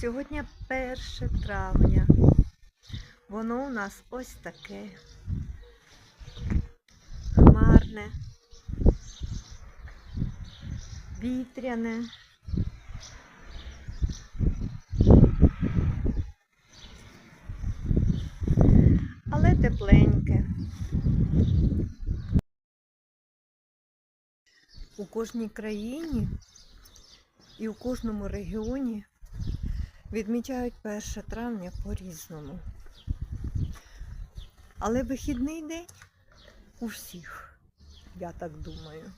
Сьогодні 1 травня. Воно у нас ось таке. Хмарне, вітряне. Але тепленьке. У кожній країні і у кожному регіоні відмічають 1 травня по-різному. Але вихідний день у всіх, я так думаю.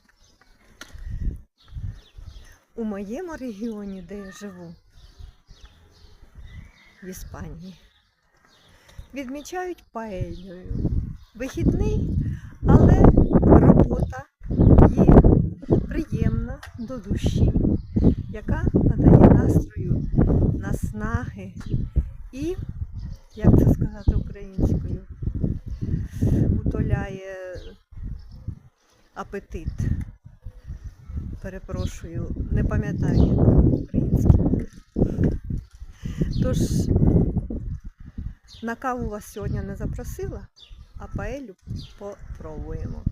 У моєму регіоні, де я живу, в Іспанії, відмічають паельою. Вихідний, але робота є приємна до душі, яка надає наснаги і, як це сказати українською, утоляє апетит. Перепрошую, не пам'ятаю українською. Тож на каву вас сьогодні не запросила, а паелю попробуємо.